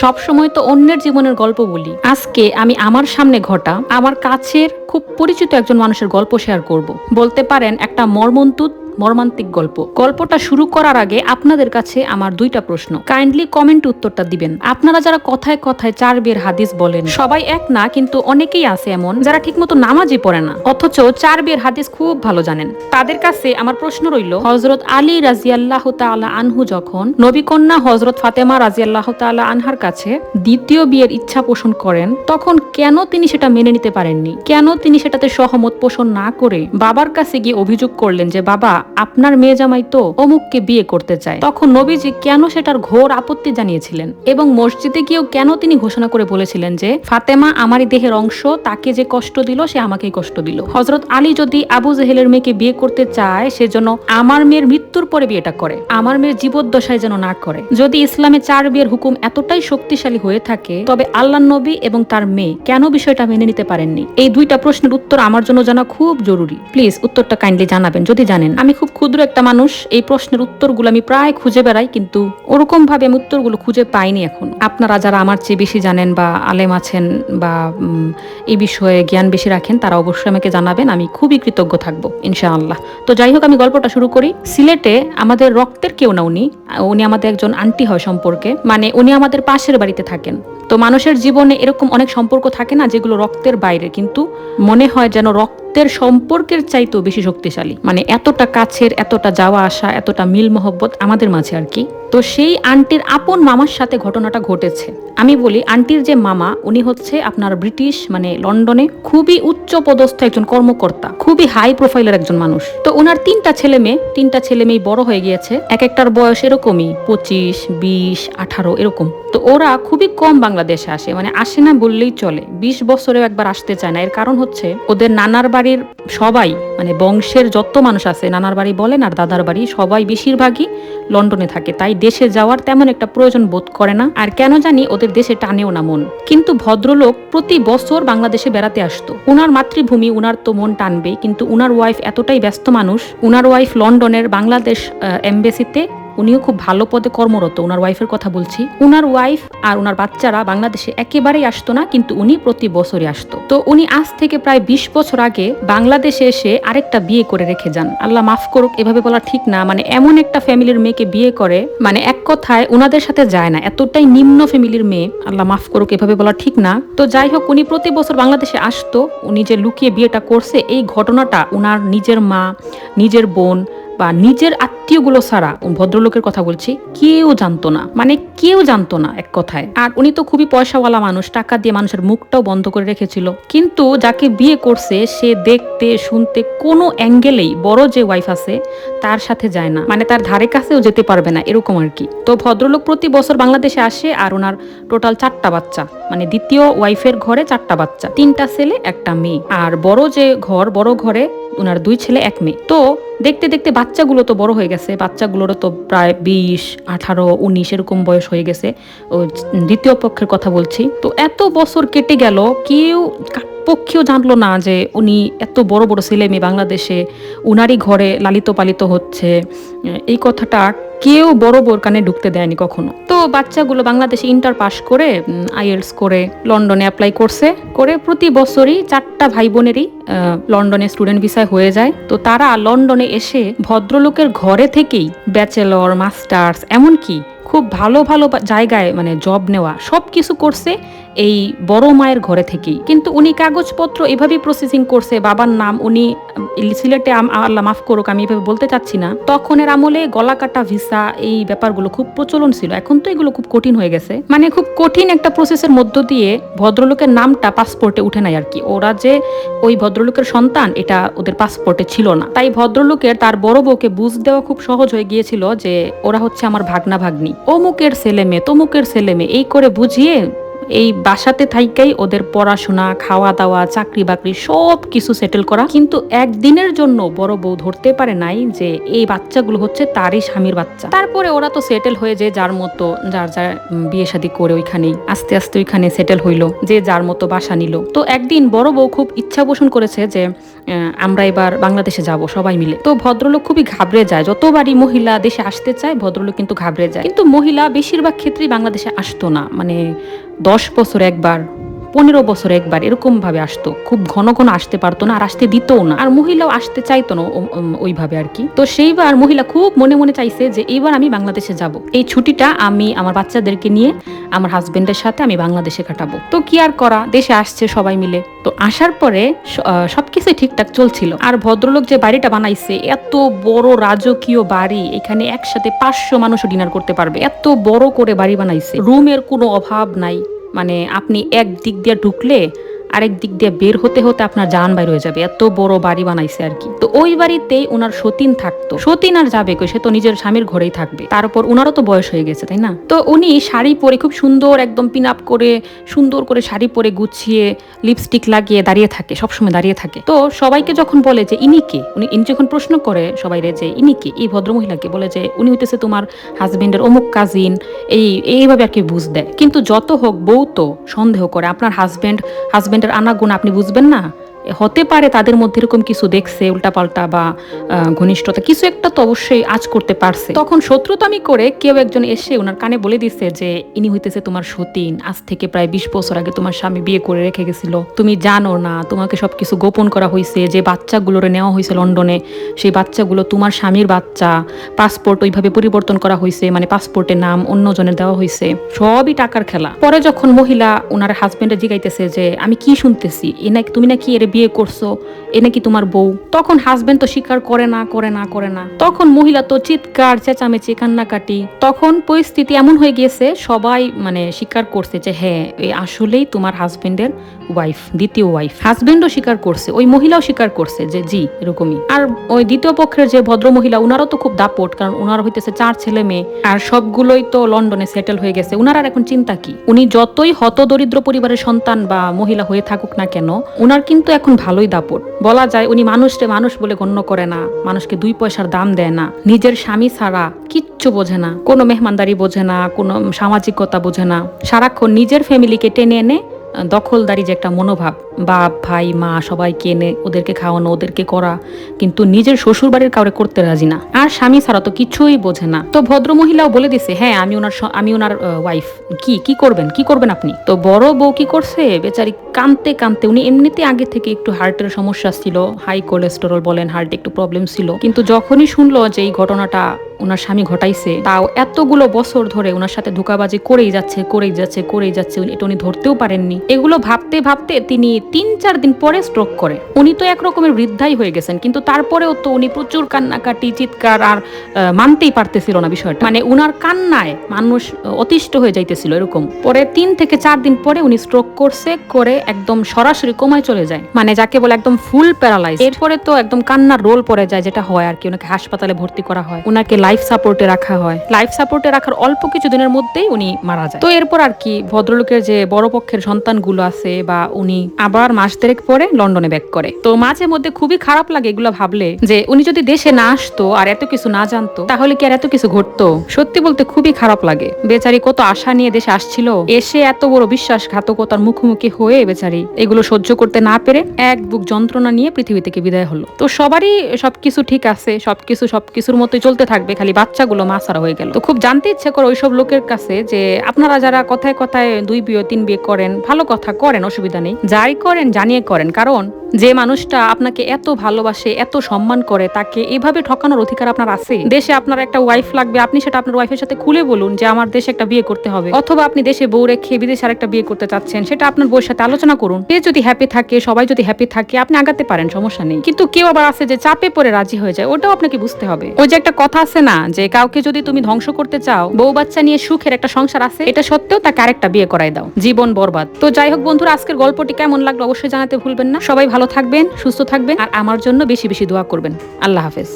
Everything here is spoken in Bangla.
সব সময় তো অন্যের জীবনের গল্প বলি। আজকে আমি আমার সামনে ঘটা আমার কাছের খুব পরিচিত একজন মানুষের গল্প শেয়ার করব। বলতে পারেন একটা মর্মন্তুদ মর্মান্তিক গল্প। গল্পটা শুরু করার আগে আপনাদের কাছে আমার দুইটা প্রশ্ন। কাইন্ডলি কমেন্ট উত্তরটা দিবেন। আপনারা যারা কথায় কথায় চার বের হাদিস বলেন, সবাই এক না, কিন্তু অনেকেই আছে এমন যারা ঠিকমতো নামাজই পড়ে না। অথচ চার বের হাদিস খুব ভালো জানেন। তাদের কাছে আমার প্রশ্ন রইল হজরত আলী রাজিয়াল্লাহ তাআলা আনহু যখন নবীকন্যা হজরত ফাতেমা রাজিয়াল্লাহ তাআলা আনহার কাছে দ্বিতীয় বিয়ের ইচ্ছা পোষণ করেন, তখন কেন তিনি সেটা মেনে নিতে পারেননি? কেন তিনি সেটাতে সহমত পোষণ না করে বাবার কাছে গিয়ে অভিযোগ করলেন যে, বাবা, আপনার মেয়ে জামাই তো অমুককে বিয়ে করতে চায়। তখন নবীজি কেন সেটার ঘোর আপত্তি জানিয়েছিলেন এবং মসজিদে গিয়েও কেন তিনি ঘোষণা করে বলেছিলেন যে, ফাতেমা আমারই দেহের অংশ, তাকে যে কষ্ট দিল, সে আমাকেই কষ্ট দিল। হজরত আলী যদি আবু জেহেলের মেয়েকে বিয়ে করতে চায় সেজন্য আমার মেয়ের মৃত্যুর পরে বিয়েটা করে, আমার মেয়ের জীবদ্দশায় যেন না করে। যদি ইসলামে চার বিয়ের হুকুম এতটাই শক্তিশালী হয়ে থাকে, তবে আল্লাহ নবী এবং তার মেয়ে কেন বিষয়টা মেনে নিতে পারেননি? এই দুইটা প্রশ্নের উত্তর আমার জন্য জানা খুব জরুরি। প্লিজ, উত্তরটা কাইন্ডলি জানাবেন, যদি জানেন। আমি খুব ক্ষুদ্র একটা মানুষ, এই প্রশ্নের উত্তরগুলো আমি প্রায় খুঁজে বেড়াই, কিন্তু ওরকম ভাবে আমি উত্তরগুলো খুঁজে পাইনি এখন। আপনারা যারা আমার চেয়ে বেশি জানেন বা আলেম আছেন বা এই বিষয়ে জ্ঞান বেশি রাখেন, তারা অবশ্যই আমাকে জানাবেন, আমি খুবই কৃতজ্ঞ থাকব, ইনশাআল্লাহ। তো যাই হোক, আমি গল্পটা শুরু করি। সিলেটে আমাদের রক্তের কেউ না উনি উনি আমাদের একজন আন্টি হয় সম্পর্কে। মানে উনি আমাদের পাশের বাড়িতে থাকেন। তো মানুষের জীবনে এরকম অনেক সম্পর্ক থাকে না যেগুলো রক্তের বাইরে, কিন্তু মনে হয় যেন রক্তের সম্পর্কের চাইতেও বেশি শক্তিশালী। মানে এতটা কাছের, এতটা যাওয়া আসা, এতটা মিল মহব্বত আমাদের মাঝে আর কি। তো সেই আন্টির আপন মামার সাথে ঘটনাটা ঘটেছে। আমি বলি, আন্টির যে মামা, উনি হচ্ছে আপনার ব্রিটিশ মানে লন্ডনে খুবই উচ্চ পদস্থ একজন কর্মকর্তা, খুবই হাই প্রোফাইলের একজন মানুষ। তো ওনার তিনটা ছেলে মেয়ে, তিনটা ছেলে মেয়ে বড় হয়ে গিয়েছে। এক একটার বয়স এরকমই, পঁচিশ, বিশ, আঠারো, এরকম। তো ওরা খুবই কম বাংলাদেশে আসে মানে আসে না বললেই চলে। বিশ বছরেও একবার আসতে চায় না। এর কারণ হচ্ছে ওদের নানার বাড়ির সবাই মানে বংশের যত মানুষ আছে, নানার বাড়ি বলেন আর দাদার বাড়ি, সবাই বেশিরভাগই লন্ডনে থাকে। তাই দেশে যাওয়ার তেমন একটা প্রয়োজন বোধ করে না। আর কেন জানি ওদের দেশে টানেও না মন। কিন্তু ভদ্রলোক প্রতি বছর বাংলাদেশে বেড়াতে আসতো। উনার মাতৃভূমি, উনার তো মন টানবেই, কিন্তু উনার ওয়াইফ এতটাই ব্যস্ত মানুষ, উনার ওয়াইফ লন্ডনের বাংলাদেশ এমবেসিতে উনিও খুব ভালো পদে কর্মরত ওনার ওয়াইফের কথা বলছি। উনার ওয়াইফ আর ওনার বাচ্চারা বাংলাদেশে একেবারেই আসতো না, কিন্তু উনি প্রতি বছরই আসতো। তো উনি আজ থেকে প্রায় বিশ বছর আগে বাংলাদেশে এসে আরেকটা বিয়ে করে রেখে যান। আল্লাহ মাফ করুক, এভাবে বলা ঠিক না মানে এমন একটা ফ্যামিলির মেয়েকে বিয়ে করে মানে এক কথায় ওনাদের সাথে যায় না, এতটাই নিম্ন ফ্যামিলির মেয়ে, আল্লাহ মাফ করুক, এভাবে বলা ঠিক না। তো যাই হোক, উনি প্রতি বছর বাংলাদেশে আসতো, উনি যে লুকিয়ে বিয়েটা করছে, এই ঘটনাটা উনার নিজের মা, নিজের বোন বা নিজের আত্মীয়গুলো ছাড়া ভদ্রলোকের কথা বলছি, কেউ জানতো না। মানে কেউ জানতো না এক কথায়। আর উনি তো খুবই পয়সাওয়ালা মানুষ, টাকা দিয়ে মানুষের মুখটাও বন্ধ করে রেখেছিল। কিন্তু যাকে বিয়ে করছে, সে দেখতে, শুনতে কোনো অ্যাঙ্গেলেই বড় যে ওয়াইফ আছে, তার সাথে যায় না। মানে তার ধারে কাছেও যেতে পারবে না, এরকম আর কি। তো ভদ্রলোক প্রতি বছর বাংলাদেশে আসে আর ওনার টোটাল চারটা বাচ্চা। মানে দ্বিতীয় ওয়াইফের ঘরে চারটা বাচ্চা। তিনটা ছেলে, একটা মেয়ে। আর বড় যে ঘর, বড় ঘরে ওনার দুই ছেলে, এক মেয়ে। তো দেখতে দেখতে বাচ্চাগুলো তো বড় হয়ে গেছে। বাচ্চাগুলোরও তো প্রায় বিশ, আঠারো, উনিশ এরকম বয়স হয়ে গেছে। দ্বিতীয় পক্ষের কথা বলছি। তো এত বছর কেটে গেল, কেউ পক্ষেও জানলো না যে উনি এত বড় বড় ছেলে মেয়ে বাংলাদেশে উনারই ঘরে লালিত পালিত হচ্ছে। এই কথাটা কেউ বড় বোর কানে ঢুকতে দেয়নি কখনো। তো বাচ্চাগুলো বাংলাদেশে ইন্টার পাস করে আইএলস করে, লন্ডনে অ্যাপ্লাই করছে, করে প্রতি বছরই চারটা ভাই বোনেরই লন্ডনে স্টুডেন্ট ভিসায় হয়ে যায়। তো তারা লন্ডনে এসে ভদ্রলোকের ঘরে থেকেই ব্যাচেলর মাস্টার্স এমনকি খুব ভালো ভালো জায়গায় মানে জব নেওয়া সব কিছু করছে। এই বড় মায়ের ঘরে থেকেই। কিন্তু উনি কাগজপত্র এভাবেই প্রসেসিং করছে, বাবার নাম উনি সিলেটে আল্লাহ মাফ করুক, আমি এভাবে বলতে চাচ্ছি না। তখনের আমলে গলা কাটা ভিসা, এই ব্যাপারগুলো খুব প্রচলন ছিল। এখন তো এগুলো খুব কঠিন হয়ে গেছে। মানে খুব কঠিন একটা প্রসেসের মধ্য দিয়ে ভদ্রলোকের নামটা পাসপোর্টে উঠে নাই আর কি। ওরা যে ওই ভদ্রলোকের সন্তান, এটা ওদের পাসপোর্টে ছিল না। তাই ভদ্রলোকের তার বড় বউকে বুঝ দেওয়া খুব সহজ হয়ে গিয়েছিল যে ওরা হচ্ছে আমার ভাগনা ভাগ্নি। অমুকের ছেলে মেয়ে, তমুকের ছেলে মেয়ে, এই করে বুঝিয়ে এই বাসাতে থাইকাই ওদের পড়াশোনা খাওয়া দাওয়া চাকরি বাকরি সব কিছু সেটেল করা। কিন্তু একদিনের জন্য বড় বউ ধরতে পারে নাই যে এই বাচ্চাগুলো হচ্ছে তারই স্বামীর বাচ্চা। তারপরে ওরা তো সেটেল হয়ে যে যার মতো যার যার বিয়ে শাদী করে ওইখানেই, আস্তে আস্তে ওইখানে সেটেল হইল, যে যার মতো বাসা নিল। তো একদিন বড় বউ খুব ইচ্ছা পোষণ করেছে যে আমরা এবার বাংলাদেশে যাব সবাই মিলে। তো ভদ্রলোক খুবই ঘাবড়ে যায়। যতবারই মহিলা দেশে আসতে চায়, ভদ্রলোক কিন্তু ঘাবড়ে যায়। কিন্তু মহিলা বেশিরভাগ ক্ষেত্রেই বাংলাদেশে আসতো না। মানে দশ বছর একবার। পনেরো বছর একবার এরকম ভাবে আসতো। খুব ঘন ঘন আসতে পারতো না আর আসতে দিতও না। আর মহিলাও আসতে চাইতো না ওইভাবে আর কি। তো সেইবার মহিলা খুব মনে মনে চাইছে যে এইবার আমি বাংলাদেশে যাব। এই ছুটিটা আমি আমার বাচ্চাদেরকে নিয়ে আমার হাজবেন্ডের সাথে আমি বাংলাদেশে কাটাবো। তো কি আর করা? দেশে আসছে সবাই মিলে। তো আসার পরে স- আহ, ঠিকঠাক চলছিল। আর ভদ্রলোক যে বাড়িটা বানাইছে এত বড় রাজকীয় বাড়ি এখানে একসাথে পাঁচশো মানুষও ডিনার করতে পারবে। এত বড় করে বাড়ি বানাইছে। রুমের কোনো অভাব নাই। মানে আপনি এক দিক দিয়ে ঢুকলে আরেক দিক দিয়ে বের হতে হতে আপনার জান বাইর হয়ে যাবে। এত বড় বাড়ি বানাইছে আর কি। তো ওই বাড়িতেই ওনার সতীন থাকতো। সতীন আর যাবে কই? সে তো নিজের স্বামীর ঘরেই থাকবে। তার উপর ওনারও তো বয়স হয়ে গেছে, তাই না? তো উনি শাড়ি পরে খুব সুন্দর একদম পিন আপ করে, সুন্দর করে শাড়ি পরে গুছিয়ে লিপস্টিক লাগিয়ে দাঁড়িয়ে থাকে, সবসময় দাঁড়িয়ে থাকে। তো সবাইকে যখন বলে যে, ইনি কে? উনি, ইনি যখন প্রশ্ন করে সবাই যে, ইনি কে? এই ভদ্রমহিলাকে বলে যে, উনি হইতেছে তোমার হাজবেন্ডের অমুক কাজিন এই, এইভাবে আর কি বুঝ দেয়। কিন্তু যত হোক বউ তো সন্দেহ করে, আপনার হাজবেন্ড হাজবেন্ড হাজবেন্ডের আনাগুণ আপনি বুঝবেন না? হতে পারে তাদের মধ্যে এরকম কিছু দেখছে, উল্টাপাল্টা বা ঘনিষ্ঠতা। কিছু একটা তো অবশ্যই আজ করতে পারছে। তখন শত্রুতামি করে কেউ একজন এসে ওনার কানে বলে দিচ্ছে যে, ইনি হইতেছে তোমার সতীন। আজ থেকে প্রায় বিশ বছর আগে তোমার স্বামী বিয়ে করে রেখে গেছিল। তুমি জানো না, তোমাকে সবকিছু গোপন করা হয়েছে যে বাচ্চাগুলোরে নেওয়া হয়েছে লন্ডনে, সেই বাচ্চাগুলো তোমার স্বামীর বাচ্চা। পাসপোর্ট ওইভাবে পরিবর্তন করা হয়েছে মানে পাসপোর্টের নাম অন্য জনের দেওয়া হয়েছে সবই টাকার খেলা। পরে যখন মহিলা ওনার হাজবেন্ডে জিগাইতেছে যে, আমি কি শুনতেছি? এ নাকি, তুমি নাকি এর বিয়ে করছ এ নাকি তোমার বউ? তখন হাজবেন্ড তো স্বীকার করে না করে না করে না। তখন মহিলা তো চিৎকার, চেঁচামেচি, কান্নাকাটি। তখন পরিস্থিতি এমন হয়ে গিয়েছে, সবাই মানে স্বীকার করছে যে হ্যাঁ আসলেই তোমার হাজবেন্ডের ওয়াইফ দ্বিতীয় ওয়াইফ হাজবেন্ডও স্বীকার করছে, ওই মহিলাও স্বীকার করছে যে, জি, এরকমই। আর ওই দ্বিতীয় পক্ষের যে ভদ্র মহিলা, উনারও তো খুব দাপট, কারণ উনার হইতেছে চার ছেলে মেয়ে। আর সবগুলোই তো লন্ডনে সেটেল হয়ে গেছে। উনার আর এখন চিন্তা কি? উনি যতই হত দরিদ্র পরিবারের সন্তান বা মহিলা হয়ে থাকুক না কেন, উনার কিন্তু এখন ভালোই দাপট। বলা যায় উনি মানুষকে মানুষ বলে গণ্য করে না, মানুষকে দুই পয়সার দাম দেয় না। নিজের স্বামী ছাড়া কিচ্ছু বোঝে না, কোনো মেহমানদারি বোঝে না, কোনো সামাজিকতা বোঝে না। সারাক্ষণ নিজের ফ্যামিলিকে টেনে এনে দখলদারি যে একটা মনোভাব, বাপ, ভাই, মা সবাইকে এনে ওদেরকে খাওয়ানো, ওদেরকে করা, কিন্তু নিজের শ্বশুর বাড়ির কাউরে করতে রাজি না। আর স্বামী ছাড়া তো কিছুই বোঝে না। তো ভদ্র মহিলাও বলে দিছে হ্যাঁ আমি ওনার আমি ওনার ওয়াইফ কি কি করবেন? কি করবেন আপনি? তো বড় বউ কি করছে? বেচারি কানতে কানতে উনি এমনিতে আগে থেকে একটু হার্টের সমস্যা ছিল হাই কোলেস্টেরল বলেন, হার্টে একটু প্রবলেম ছিল। কিন্তু যখনই শুনলো যে এই ঘটনাটা ওনার স্বামী ঘটাইছে, তাও এতগুলো বছর ধরে ওনার সাথে ধোকাবাজি করেই যাচ্ছে করেই যাচ্ছে করেই যাচ্ছে, এটা উনি ধরতেও পারেননি। এগুলো ভাবতে ভাবতে তিনি তিন, চার দিন পরে স্ট্রোক করে। উনি তো একরকমের বৃদ্ধাই হয়ে গেছেন, কিন্তু তারপরেও তো উনি প্রচুর কান্নাকাটি, চিৎকার আর মানতেই পারতেছিল না বিষয়টা। মানে উনার কান্নায় মানুষ অতিষ্ঠ হয়ে যাইতেছিল এরকম। পরে তিন থেকে চার দিন পরে উনি স্ট্রোক করছে, করে একদম সরাসরি কোমায় চলে যায়। মানে যাকে বলে একদম ফুল প্যারালাইজ এরপরে তো একদম কান্নার রোল পড়ে যায়, যেটা হয় আর কি। ওনাকে হাসপাতালে ভর্তি করা হয়। ওনাকে লাইফ সাপোর্টে রাখা হয়। লাইফ সাপোর্টে রাখার অল্প কিছু দিনের মধ্যেই উনি মারা যায়। তো এরপর আর কি, ভদ্রলোকের যে বড় পক্ষের সন্তানগুলো আছে বা উনি আবার মাস দেড়েক পরে লন্ডনে ব্যাক করে। তো মাঝে মধ্যে খুবই খারাপ লাগে এগুলো ভাবলে যে উনি যদি দেশে না আসতো আর এত কিছু না জানতো, তাহলে কি আর এত কিছু ঘটতো? সত্যি বলতে খুবই খারাপ লাগে। বেচারি কত আশা নিয়ে দেশে আসছিল, এসে এত বড় বিশ্বাসঘাতকতার মুখোমুখি হয়ে বেচারি এগুলো সহ্য করতে না পেরে এক বুক যন্ত্রণা নিয়ে পৃথিবী থেকে বিদায় হলো। তো সবারই সবকিছু ঠিক আছে, সবকিছু সবকিছুর মতোই চলতে থাকবে, খালি বাচ্চাগুলো মা ছাড়া হয়ে গেল। তো খুব জানতে ইচ্ছে করে ওইসব লোকের কাছে যে আপনারা যারা কথায় কথায় দুই বিয়ে, তিন বিয়ে করেন, ভালো কথা করেন অসুবিধা নেই। যাই করেন, জানিয়ে করেন। কারণ যে মানুষটা আপনাকে এত ভালোবাসে, এত সম্মান করে, তাকে এভাবে ঠকানোর অধিকার আপনার আছে? দেশে আপনার একটা ওয়াইফ লাগবে, আপনি সেটা আপনার ওয়াইফের সাথে খুলে বলুন যে আমার দেশে একটা বিয়ে করতে হবে। অথবা আপনি দেশে বউ রেখে বিদেশে আরেকটা বিয়ে করতে চাচ্ছেন, সেটা আপনার বউয়ের সাথে আলোচনা করুন। সে যদি হ্যাপি থাকে, সবাই যদি হ্যাপি থাকে, আপনি আগাতে পারেন, সমস্যা নেই। কিন্তু কেউ আবার আছে যে চাপে পড়ে রাজি হয়ে যায়, ওটাও আপনাকে বুঝতে হবে। ওই যে একটা কথা আছে না, যে কাউকে যদি তুমি ধ্বংস করতে চাও, বউ বাচ্চা নিয়ে সুখের একটা সংসার আছে, এটা সত্ত্বেও তাকে আরেকটা বিয়ে করাই দাও। জীবন বরবাদ। তো যাই হোক বন্ধুরা আজকের গল্পটি কেমন লাগল অবশ্যই জানাতে ভুলবেন না। সবাই ভালো থাকবেন, সুস্থ থাকবেন, আর আমার জন্য বেশি বেশি দোয়া করবেন। আল্লাহ হাফেজ।